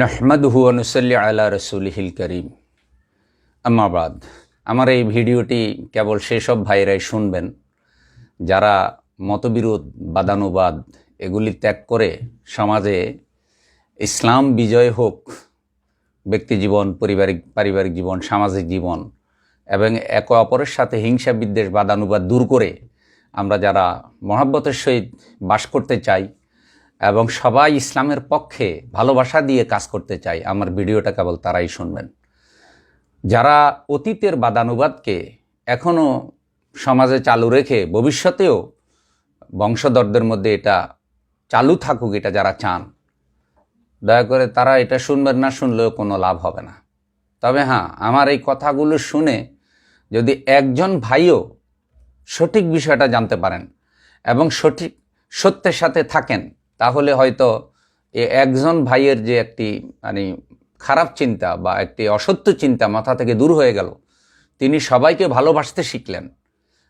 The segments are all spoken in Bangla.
নহমদহু অনুসল্লি আলা রসুলহিল করিম। আম্মাবাদ আমার এই ভিডিওটি কেবল সেসব ভাইরাই শুনবেন যারা মতবিরোধ, বাদানুবাদ এগুলি ত্যাগ করে সমাজে ইসলাম বিজয় হোক, ব্যক্তি জীবন, পারিবারিক পারিবারিক জীবন, সামাজিক জীবন এবং একে অপরের সাথে হিংসা বিদ্বেষ, বাদানুবাদ দূর করে আমরা যারা মহাব্বতের সহিত বাস করতে চাই এবং সবাই ইসলামের পক্ষে ভালোবাসা দিয়ে কাজ করতে চাই আমার ভিডিওটা কেবল তারাই শুনবেন। যারা অতীতের বাদানুবাদকে এখনও সমাজে চালু রেখে ভবিষ্যতেও বংশধরদের মধ্যে এটা চালু থাকুক, এটা যারা চান, দয়া করে তারা এটা শুনবেন না শুনলেও কোনো লাভ হবে না। তবে হ্যাঁ আমার এই কথাগুলো শুনে যদি একজন ভাইও সঠিক বিষয়টা জানতে পারেন এবং সঠিক সত্যের সাথে থাকেন তাহলে হয়তো একজন ভাইয়ের যে একটি মানে খারাপ চিন্তা বা একটি অসত্য চিন্তা মাথা থেকে দূর হয়ে গেল তিনি সবাইকে ভালোবাসতে শিখলেন।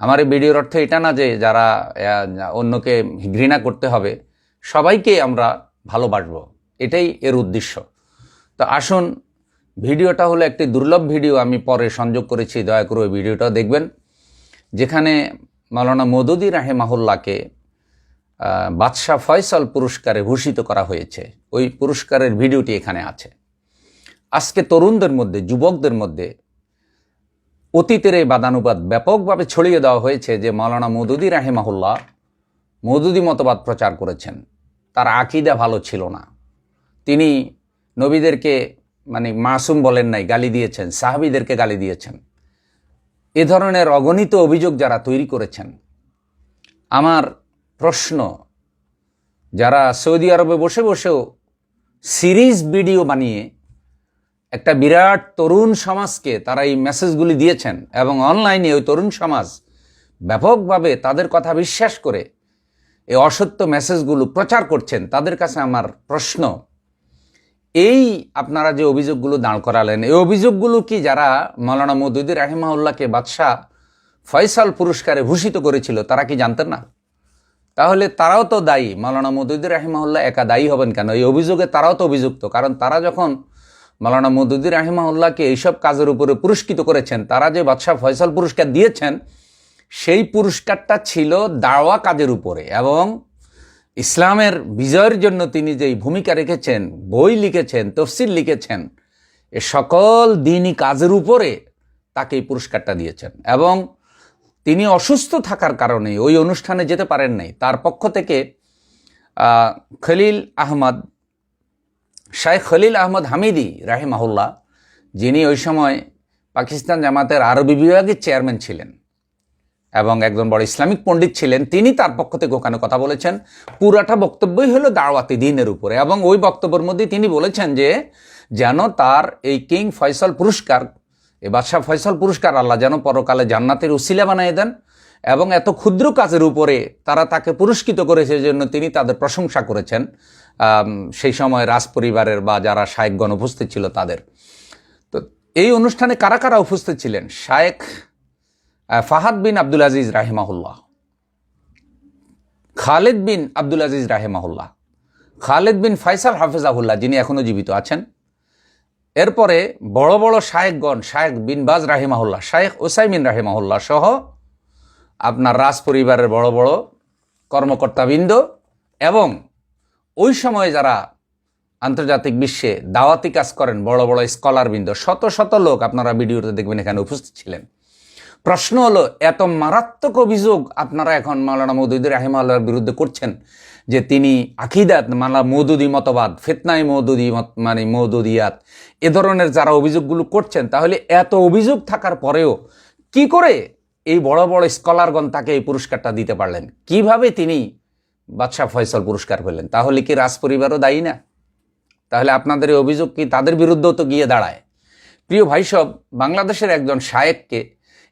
আমার এই ভিডিওর অর্থ এটা না যে যারা অন্যকে ঘৃণা করতে হবে সবাইকে আমরা ভালোবাসবো এটাই এর উদ্দেশ্য। তো আসুন ভিডিওটা হলো একটি দুর্লভ ভিডিও আমি পরে সংযোগ করেছি দয়া করে ওই ভিডিওটা দেখবেন যেখানে মাওলানা মদুদি রাহেমাহুল্লাহকে আহ, বাদশাহ ফয়সল পুরস্কারে ভূষিত করা হয়েছে। ওই পুরস্কারের ভিডিওটি এখানে আছে। আজকে তরুণদের মধ্যে, যুবকদের মধ্যে অতীতের এই বাদানুবাদ ব্যাপকভাবে ছড়িয়ে দেওয়া হয়েছে যে মাওলানা মদুদি রাহেমাহুল্লাহ মদুদি মতবাদ প্রচার করেছেন। তার আকিদা ভালো ছিল না। তিনি নবীদেরকে মানে মাসুম বলেন নাই, গালি দিয়েছেন, সাহাবিদেরকে গালি দিয়েছেন। এ ধরনের অগণিত অভিযোগ যারা তৈরি করেছেন, আমার প্রশ্ন। যারা সৌদি আরবে বসে বসেও সিরিজ ভিডিও বানিয়ে একটা বিরাট তরুণ সমাজকে তারা এই মেসেজগুলি দিয়েছেন এবং অনলাইনে ওই তরুণ সমাজ ব্যাপকভাবে তাদের কথা বিশ্বাস করে এই অসত্য মেসেজগুলো প্রচার করছেন, তাদের কাছে আমার প্রশ্ন। এই আপনারা যে অভিযোগগুলো দাঁড় করালেন, এই অভিযোগগুলো কি যারা মৌলানা মদুদি রাহিমাউল্লাহকে বাদশাহ ফয়সাল পুরস্কারে ভূষিত করেছিল, তারা কি জানতেন না? তাহলে তারাও তো দায়ী। মালানা মদুদি রাহিমাউল্লাহ একা দায়ী হবেন কেন? এই অভিযোগে তারাও তো অভিযুক্ত। কারণ তারা যখন মৌলানা মদুদি রাহিমাউল্লাহকে এইসব কাজের উপরে পুরস্কৃত করেছেন, তারা যে বাদশাহ ফয়সাল পুরস্কার দিয়েছেন, সেই পুরস্কারটা ছিল দাওয়া কাজের উপরে এবং ইসলামের বিজয়ের জন্য তিনি যেই ভূমিকা রেখেছেন, বই লিখেছেন, তফসিল লিখেছেন, এ সকল দিনই কাজের উপরে তাকে এই পুরস্কারটা দিয়েছেন এবং তিনি অসুস্থ থাকার কারণে ওই অনুষ্ঠানে যেতে পারেন নাই। তার পক্ষ থেকে খলিল আহমদ শাহেখ খলিল আহমদ হামিদি রাহেমাহুল্লাহ, যিনি ওই সময় পাকিস্তান জামাতের আরবি বিভাগের চেয়ারম্যান ছিলেন এবং একজন বড় ইসলামিক পণ্ডিত ছিলেন, তিনি তার পক্ষ থেকে ওখানে কথা বলেছেন। পুরাটা বক্তব্যই হলো দাওয়াতি দিনের উপরে এবং ওই বক্তব্যের মধ্যে তিনি বলেছেন যে, যেন তার এই কিং ফয়সল পুরস্কার এই বাদশাহ ফয়সাল পুরস্কার আল্লাহ যেন পরকালে জান্নাতের উসিলা বানিয়ে দেন এবং এত ক্ষুদ্র কাজের উপরে তারা তাকে পুরস্কৃত করেছে জন্য তিনি তাদের প্রশংসা করেছেন সেই সময় রাজ পরিবারের বা যারা শায়েকগণ উপস্থিত ছিল তাদের। তো এই অনুষ্ঠানে কারা কারা উপস্থিত ছিলেন? আহ, ফাহাদ বিন আব্দুল আজিজ রাহেমাহুল্লাহ খালেদ বিন আব্দুল আজিজ রাহেমাহুল্লাহ খালেদ বিন ফাইসাল হাফেজাহুল্লাহ যিনি এখনও জীবিত আছেন এরপরে বড় বড় শায়েকগণ, শায়েক বিন বাজ রাহিমাহুল্লাহ শায়েখ ওসাইমিন রাহিমাহুল্লাহ সহ আপনার রাজ পরিবারের বড় বড় কর্মকর্তাবৃন্দ এবং ওই সময়ে যারা আন্তর্জাতিক বিশ্বে দাওয়াতি কাজ করেন বড় বড় স্কলারবৃন্দ শত শত লোক আপনারা ভিডিওতে দেখবেন এখানে উপস্থিত ছিলেন। প্রশ্ন হলো, এত মারাত্মক অভিযোগ আপনারা এখন মাওলানা মৌদুদি রাহিমাল্লাহর বিরুদ্ধে করছেন। যে তিনি আখিদাত মালা মৌদুদি মতবাদ, ফেতনাই মৌদুদি মানে মৌদুদিয়াত, এ ধরনের যারা অভিযোগগুলো করছেন, তাহলে এত অভিযোগ থাকার পরেও কি করে এই বড় বড় স্কলারগণ তাকে এই পুরস্কারটা দিতে পারলেন? কীভাবে তিনি বাদশাহ ফয়সল পুরস্কার পেলেন? তাহলে কি রাজ পরিবারও দায়ী না? তাহলে আপনাদের এই অভিযোগ কি তাদের বিরুদ্ধেও তো গিয়ে দাঁড়ায়? প্রিয় ভাই সব, বাংলাদেশের একজন শায়েককে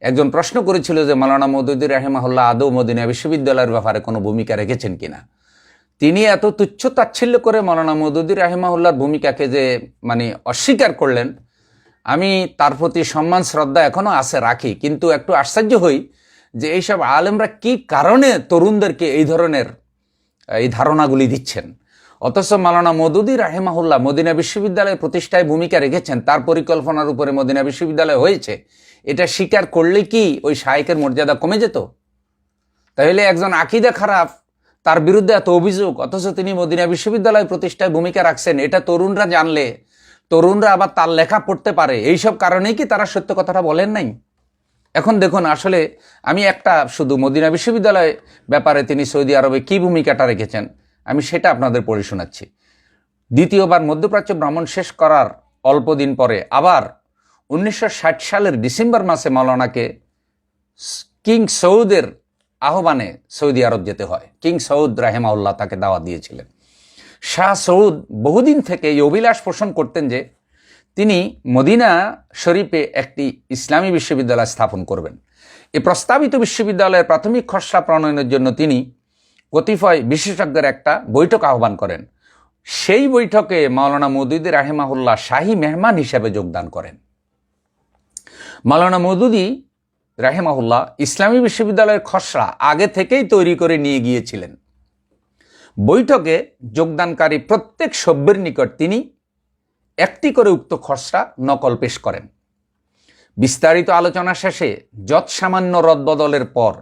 একজন প্রশ্ন করেছিল যে মালানা মদুদি রাহেমাহুল্লাহ আদৌ মদিনা বিশ্ববিদ্যালয়ের ব্যাপারে কোনো ভূমিকা রেখেছেন কিনা? তিনি এত তুচ্ছ তাচ্ছিল্য করে মৌলানা মদুদি রাহেমাহুল্লার ভূমিকাকে যে মানে অস্বীকার করলেন, আমি তার প্রতি সম্মান, শ্রদ্ধা এখনও আছে, রাখি। কিন্তু একটু আশ্চর্য হই যে এইসব আলেমরা কি কারণে তরুণদেরকে এই ধরনের, এই ধারণাগুলি দিচ্ছেন? অথচ মালানা মদুদি রাহেমাহুল্লাহ মদিনা বিশ্ববিদ্যালয় প্রতিষ্ঠায় ভূমিকা রেখেছেন, তার পরিকল্পনার উপরে মদিনা বিশ্ববিদ্যালয় হয়েছে। এটা স্বীকার করলে কি ওই শায়েকের মর্যাদা কমে যেত? তাহলে একজন আকিদা খারাপ তার বিরুদ্ধে এত অভিযোগ, অথচ তিনি মদিনা বিশ্ববিদ্যালয় প্রতিষ্ঠায় ভূমিকা রাখছেন, এটা তরুণরা জানলে, তরুণরা আবার তার লেখা পড়তে পারে, এইসব কারণেই কি তারা সত্য কথাটা বলেন নাই? এখন দেখুন, আসলে আমি একটা শুধু মদিনা বিশ্ববিদ্যালয় ব্যাপারে তিনি সৌদি আরবে কি ভূমিকাটা রেখেছেন, আমি সেটা আপনাদের পড়ে শোনাচ্ছি। দ্বিতীয়বার মধ্যপ্রাচ্য ভ্রমণ শেষ করার অল্প দিন পরে আবার উনিশশো ষাট সালের ডিসেম্বর মাসে মৌলানাকে কিং সৌদের আহ্বানে সৌদি আরব যেতে হয়। কিং সৌদ রাহেমাউল্লাহ তাকে দাওয়া দিয়েছিলেন। শাহ সৌদ বহুদিন থেকে এই অভিলাষ পোষণ করতেন যে তিনি মদিনা শরীফে একটি ইসলামী বিশ্ববিদ্যালয় স্থাপন করবেন। এই প্রস্তাবিত বিশ্ববিদ্যালয়ের প্রাথমিক খসড়া প্রণয়নের জন্য তিনি কতিপয় বিশেষজ্ঞের একটা বৈঠক আহ্বান করেন। সেই বৈঠকে মাওলানা মদুদি রাহেমাহুল্লাহ শাহী মেহমান হিসেবে যোগদান করেন। মাওলানা মদুদি রাহেমাহুল্লাহ ইসলামী বিশ্ববিদ্যালয়ের খসড়া আগে থেকেই তৈরি করে নিয়ে গিয়েছিলেন। বৈঠকে যোগদানকারী প্রত্যেক সভ্যের নিকট তিনি একটি করে উক্ত খসড়া নকল পেশ করেন। বিস্তারিত আলোচনা শেষে যৎ সামান্য রদবদলের পর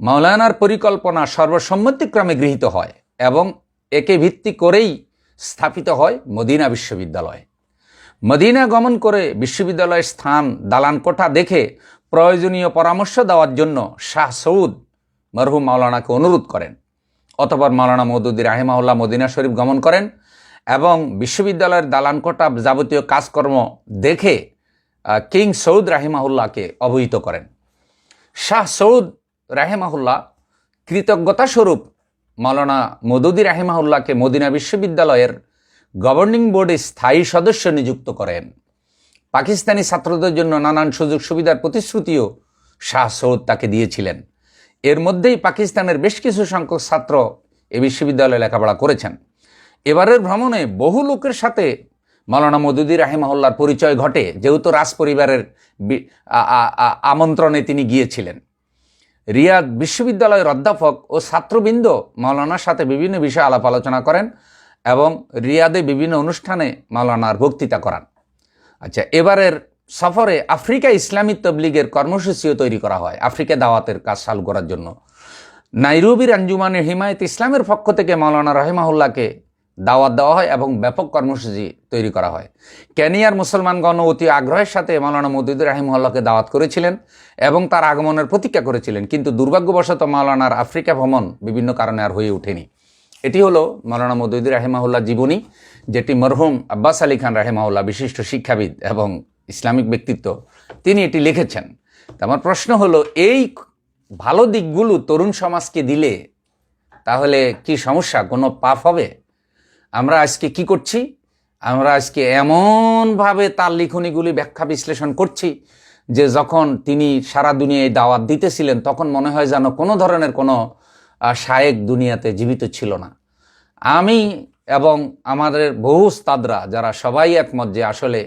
মাওলানার পরিকল্পনা সর্বসম্মতিক্রমে গৃহীত হয় এবং একে ভিত্তি করেই স্থাপিত হয় মদিনা বিশ্ববিদ্যালয়। মদিনা গমন করে বিশ্ববিদ্যালয়ের স্থান দালান কোঠা দেখে প্রয়োজনীয় পরামর্শ দেওয়ার জন্য শাহ সৌদ মরহুম মাওলানাকে অনুরোধ করেন। অতপর মাওলানা মৌদুদ্দি রাহেমাউল্লাহ মদিনা শরীফ গমন করেন এবং বিশ্ববিদ্যালয়ের দালান কোটা যাবতীয় কাজকর্ম দেখে কিং সৌদ রাহিমাহুল্লাহকে অবহিত করেন। শাহ সৌদ রাহেমাহুল্লাহ কৃতজ্ঞতা স্বরূপ মাওলানা মদুদি রাহেমাহুল্লাহকে মদিনা বিশ্ববিদ্যালয়ের গভর্নিং বোর্ডে স্থায়ী সদস্য নিযুক্ত করেন। পাকিস্তানি ছাত্রদের জন্য নানান সুযোগ সুবিধার প্রতিশ্রুতিও শাহ সৌদ তাকে দিয়েছিলেন। এর মধ্যেই পাকিস্তানের বেশ কিছু সংখ্যক ছাত্র এ বিশ্ববিদ্যালয়ে লেখাপড়া করেছেন। এবারের ভ্রমণে বহু লোকের সাথে মালানা মদুদি রাহিমাহুল্লার পরিচয় ঘটে, যেহেতু রাজ পরিবারের আমন্ত্রণে তিনি গিয়েছিলেন। রিয়াদ বিশ্ববিদ্যালয়ের অধ্যাপক ও ছাত্রবৃন্দ মাওলানার সাথে বিভিন্ন বিষয়ে আলাপ আলোচনা করেন এবং রিয়াদে বিভিন্ন অনুষ্ঠানে মাওলানার বক্তৃতা করান। আচ্ছা এবারের সফরে আফ্রিকা ইসলামী তবলিগের কর্মসূচিও তৈরি করা হয় আফ্রিকা দাওয়াতের কাজ চালু করার জন্য। নাইরুবির আঞ্জুমানের হিমায়ত ইসলামের পক্ষ থেকে মাওলানা রহিমাহুল্লাহকে দাওয়াত দেওয়া হয় এবং ব্যাপক কর্মসূচি তৈরি করা হয়। ক্যানিয়ার মুসলমানগণ অতি আগ্রহের সাথে মাওলানা মদুদুর রাহিমহল্লাকে দাওয়াত করেছিলেন এবং তার আগমনের প্রতীক্ষা করেছিলেন, কিন্তু দুর্ভাগ্যবশত মাওলানার আফ্রিকা ভ্রমণ বিভিন্ন কারণে আর হয়ে ওঠেনি। এটি হলো মাওলানা মদুদুর রাহিমাহুল্লাহ জীবনী। যেটি মরহুম আব্বাস আলী খান রাহেমাউল্লাহ বিশিষ্ট শিক্ষাবিদ এবং ইসলামিক ব্যক্তিত্ব, তিনি এটি লিখেছেন। আমার প্রশ্ন হলো, এই ভালো দিকগুলো তরুণ সমাজকে দিলে তাহলে কি সমস্যা? কোনো পাপ হবে? আমরা আজকে কি করছি? আমরা আজকে এমনভাবে তার লিখনিগুলি ব্যাখ্যা বিশ্লেষণ করছি যে যখন তিনি সারা দুনিয়ায় দাওয়াত দিতেছিলেন, তখন মনে হয় যেন কোনো ধরনের কোনো শায়েক দুনিয়াতে জীবিত ছিল না। আমি এবং আমাদের বহু উস্তাদরা, যারা সবাই একমত যে আসলে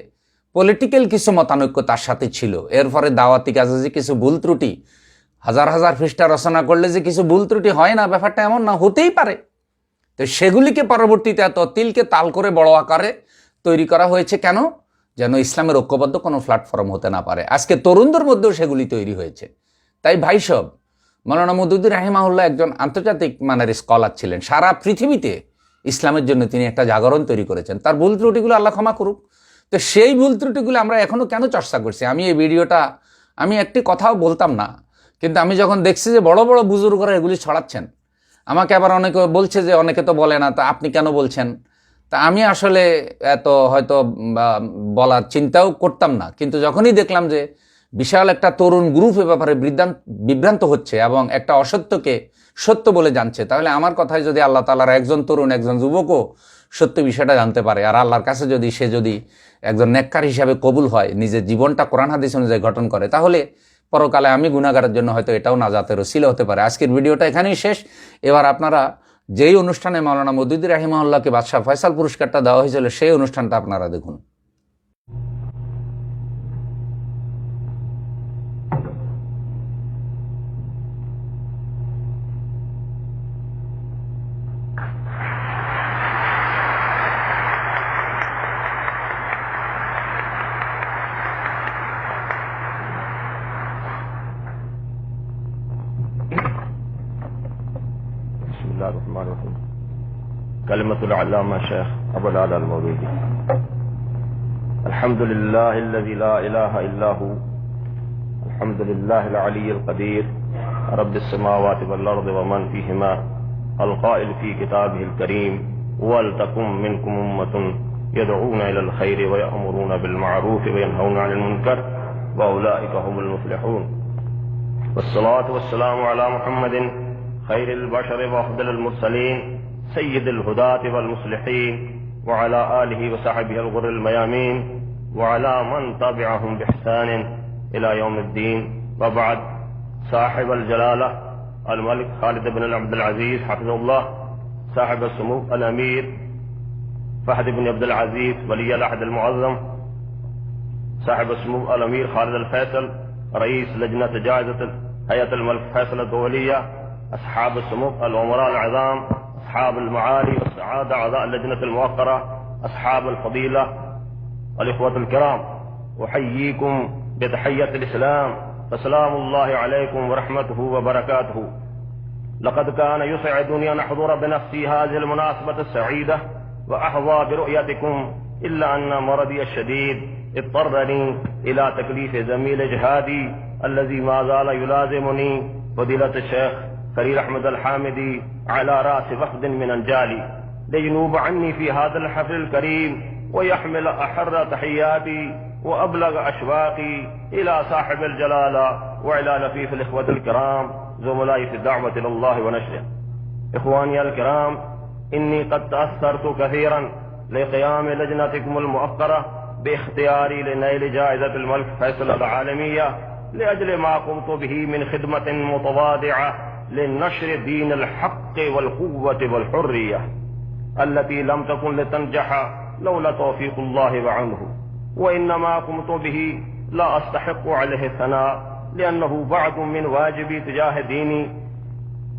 পলিটিক্যাল কিছু মতানৈক্য তার সাথে ছিল। এর ফলে দাওয়াতি কাজে যে কিছু ভুল ত্রুটি, হাজার হাজার পৃষ্ঠা রচনা করলে যে কিছু ভুল ত্রুটি হয় না, ব্যাপারটা এমন না, হতেই পারে। তো সেগুলিকে পরবর্তীতে এত তিলকে তাল করে বড় আকারে তৈরি করা হয়েছে কেন? যেন ইসলামের ঐক্যবদ্ধ কোনো প্ল্যাটফর্ম হতে না পারে। আজকে তরুণদের মধ্যেও সেগুলি তৈরি হয়েছে। তাই ভাই সব মৌলানা মদুদ্দিন রাহিমাহুল্লাহ একজন আন্তর্জাতিক মানের স্কলার ছিলেন। সারা পৃথিবীতে ইসলামের জন্য তিনি একটা জাগরণ তৈরি করেছেন। তার ভুল ত্রুটিগুলো আল্লাহ ক্ষমা করুক। তো সেই ভুল ত্রুটিগুলো আমরা এখনও কেন চর্চা করছি? আমি এই ভিডিওটা, আমি একটি কথাও বলতাম না। কিন্তু আমি যখন দেখছি যে বড় বড় বুজুর্গরা এগুলি ছড়াচ্ছেন, আমাকে আবার অনেকে বলছে যে, অনেকে তো বলে না, তা আপনি কেন বলছেন? তা আমি আসলে এত হয়তো বলার চিন্তাও করতাম না। কিন্তু যখনই দেখলাম যে বিশাল একটা তরুণ গ্রুপ এ ব্যাপারে বিভ্রান্ত হচ্ছে এবং একটা অসত্যকে সত্য বলে জানছে। তাহলে আমার কথায় যদি আল্লাহ তালার একজন তরুণ, একজন যুবকও সত্য বিষয়টা জানতে পারে, আর আল্লাহর কাছে যদি সে যদি একজন নেককার হিসাবে কবুল হয়, নিজের জীবনটা কোরআন হাদিস অনুযায়ী গঠন করে, তাহলে পরকালে আমি গুণাগারের জন্য হয়তো এটাও না নাজাতের ছিল হতে পারে। আজকের ভিডিওটা এখানেই শেষ। এবার আপনারা যেই অনুষ্ঠানে মাওলানা মদুদ্দির রাহিমাউল্লাহকে বাদশাহ ফয়সাল পুরস্কারটা দেওয়া হয়েছিল, সেই অনুষ্ঠানটা আপনারা দেখুন। كلمة العلامة شيخ أبو العلا المولودي الحمد لله الذي لا إله إلا هو. الحمد لله العلي القدير. رب السماوات والأرض ومن فيهما. القائل في كتابه الكريم. ولتكن منكم أمة يدعون إلى الخير ويأمرون بالمعروف وينهون عن المنكر. وأولئك هم المفلحون. والصلاة والسلام على محمد خير البشر وأفضل المرسلين. سيد الهداة والمصلحين وعلى آله وصحبه الغر الميامين وعلى من تبعهم بإحسان إلى يوم الدين. وبعد صاحب الجلالة الملك خالد بن عبد العزيز حفظه الله صاحب السمو الأمير فهد بن عبد العزيز ولي العهد المعظم صاحب السمو الأمير خالد الفيصل رئيس لجنة جائزة هيئة الملك فيصل الدولية أصحاب السمو الأمراء العظام أصحاب المعالي والسعادة أعضاء اللجنة الموقرة أصحاب الفضيلة الإخوة الكرام. أحييكم بتحية الإسلام. فسلام الله عليكم ورحمته وبركاته. لقد كان يسعدني أن أحضر بنفسي هذه المناسبة السعيدة وأحظى برؤيتكم إلا أن مرضي الشديد اضطرني إلى تكليف زميل جهادي الذي ما زال يلازمني فضيلة الشيخ خليل أحمد الحامدي على رأس وفد من أنجالي لينوب عني في هذا الحفل الكريم، ويحمل أحر تحياتي، وأبلغ أشواقي إلى صاحب الجلالة وإلى لفيف الإخوة الكرام. زملائي في الدعوة إلى الله ونشره. إخواني الكرام، إني قد تأثرت كثيرا لقيام لجنتكم المؤقرة باختياري لنيل جائزة الملك فيصل العالمية لأجل ما قمت به من خدمة متواضعة لنشر دين الحق والقوة والحرية التي لم تكن لتنجح لولا توفيق الله وعنه. وإنما قمت به لا أستحق عليه الثناء، لأنه بعض من واجبي تجاه ديني.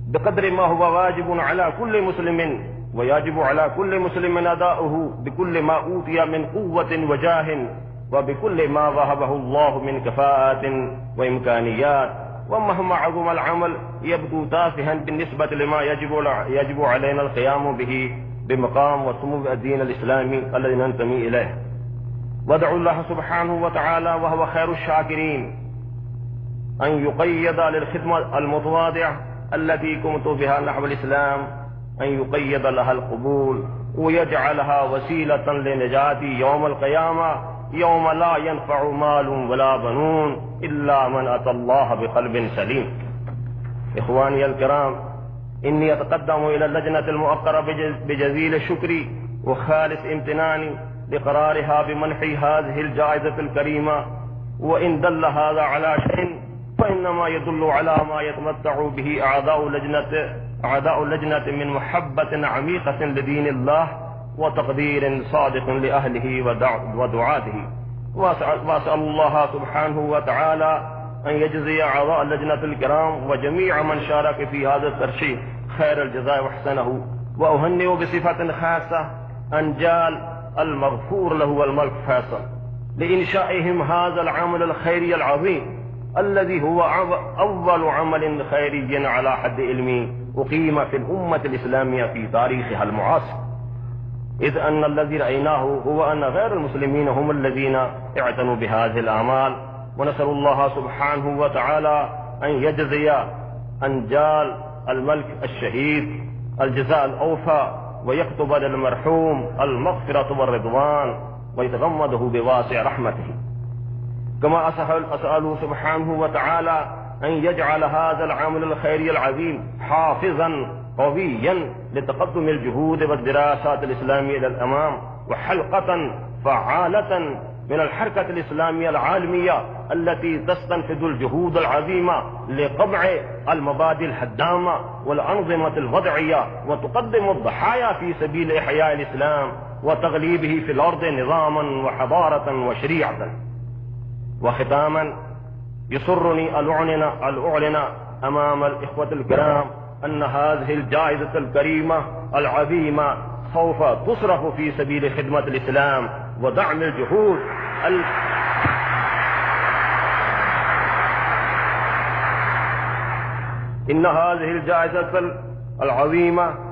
بقدر ما هو واجب على كل مسلم، ويجب على كل مسلم أداؤه بكل ما أوتي من قوة وجاه، وبكل ما وهبه الله من كفاءة وإمكانيات. ومهما عظم العمل يبدو تافها بالنسبة لما يجب يجب علينا القيام به بمقام وسمو الدين الإسلامي الذي ننتمي إليه. وادعو الله سبحانه وتعالى وهو خير الشاكرين. أن يقيد للخدمة المتواضعة التي قمت بها نحو الإسلام أن يقيد لها القبول ويجعلها وسيلة لنجاتي يوم القيامة يوم لا ينفع مال ولا بنون. إلا من أتى الله بقلب سليم. إخواني الكرام، إني أتقدم إلى اللجنة المؤقرة بجزيل الشكر وخالص امتناني لقرارها بمنحي هذه الجائزة الكريمة. وإن دل هذا على شيء، فإنما يدل على ما يتمتع به أعضاء لجنة أعضاء اللجنة من محبة عميقة لدين الله وتقدير صادق لأهله ودعاته. وأسأل الله سبحانه وتعالى أن يجزي أعضاء اللجنة الكرام وجميع من شارك في هذا الترشيح خير الجزاء وحسنه وأهنئ بصفة خاصة أنجال المغفور له الملك فيصل لإنشائهم هذا العمل الخيري العظيم الذي هو أول عمل خيري على حد علمي أقيم في الأمة الإسلامية في تاريخها المعاصر. إذ أن الذي رأيناه هو أن غير المسلمين هم الذين اعتنوا بهذه الأعمال. ونسأل الله سبحانه وتعالى أن يجزي أنجال الملك الشهيد الجزاء الأوفى ويكتب للمرحوم المغفرة والرضوان ويتغمده بواسع رحمته. كما أسأل, أسأل سبحانه وتعالى أن يجعل هذا العمل الخيري العظيم حافظا قويا لتقدم الجهود والدراسات الإسلامية إلى الأمام وحلقة فعالة من الحركة الإسلامية العالمية التي تستنفذ الجهود العظيمة لقمع المبادئ الهدامة والأنظمة الوضعية وتقدم الضحايا في سبيل إحياء الإسلام وتغليبه في الأرض نظاما وحضارة وشريعة. وختاما يسرني أن أعلن, أن أعلن أمام الإخوة الكرام أن هذه الجائزة الكريمة العظيمة سوف تصرف في سبيل خدمة الإسلام ودعم الجهود ال... إن هذه الجائزة العظيمة